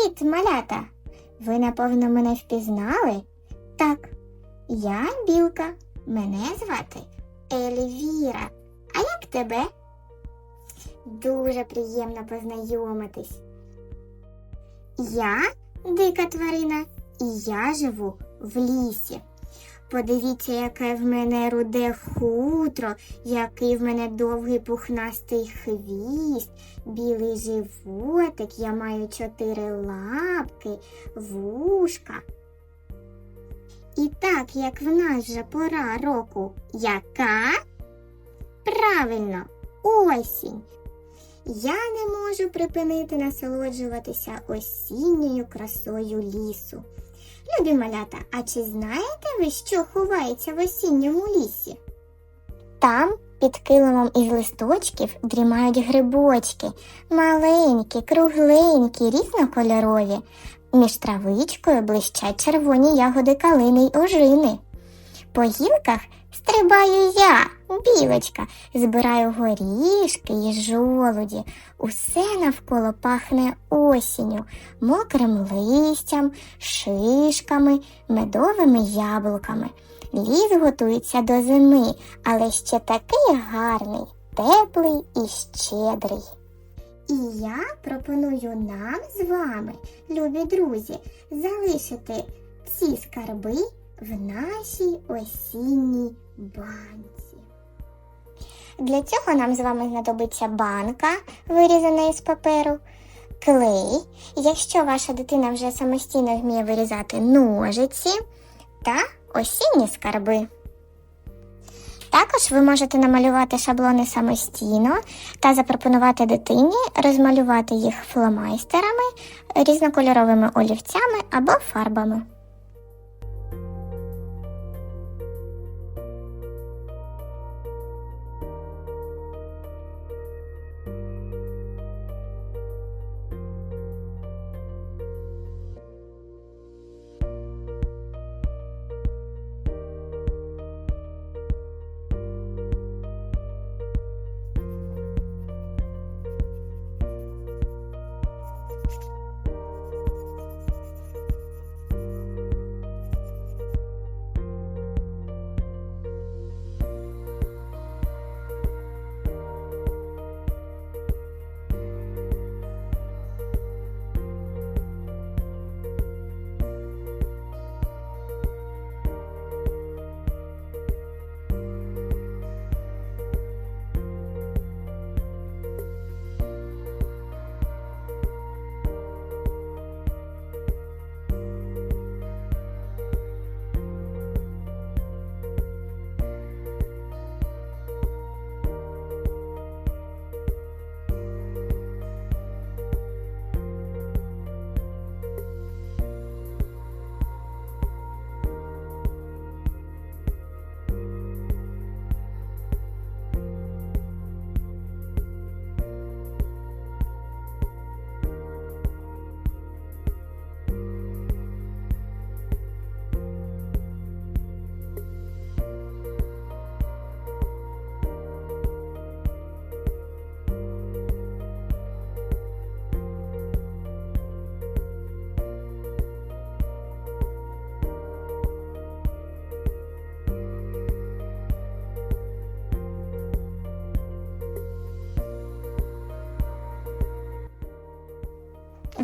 Привіт, малята! Ви, напевно, мене впізнали? Так, я білка. Мене звати Ельвіра. А як тебе? Дуже приємно познайомитись. Я дика тварина, і я живу в лісі. Подивіться, яке в мене руде хутро, який в мене довгий пухнастий хвіст, білий животик, я маю чотири лапки, вушка. І так, як в нас вже пора року, яка? Правильно, осінь. Я не можу припинити насолоджуватися осінньою красою лісу. Любі малята, а чи знаєте ви, що ховається в осінньому лісі? Там, під килимом із листочків, дрімають грибочки, маленькі, кругленькі, різнокольорові. Між травичкою блищать червоні ягоди калини й ожини. По гілках стрибаю я, білочка, збираю горішки й жолуді. Усе навколо пахне осінню, мокрим листям, шишками, медовими яблуками. Ліс готується до зими, але ще такий гарний, теплий і щедрий. І я пропоную нам з вами, любі друзі, залишити ці скарби в нашій осінній банці. Для цього нам з вами знадобиться банка, вирізана із паперу, клей, якщо ваша дитина вже самостійно вміє вирізати ножиці та осінні скарби. Також ви можете намалювати шаблони самостійно та запропонувати дитині розмалювати їх фломайстерами, різнокольоровими олівцями або фарбами.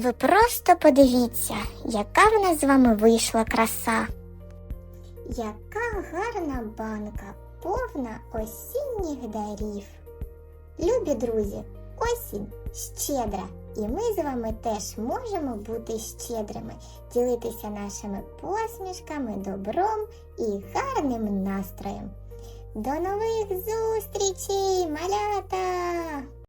Ви просто подивіться, яка в нас з вами вийшла краса. Яка гарна банка, повна осінніх дарів. Любі друзі, осінь щедра, і ми з вами теж можемо бути щедрими, ділитися нашими посмішками, добром і гарним настроєм. До нових зустрічей, малята!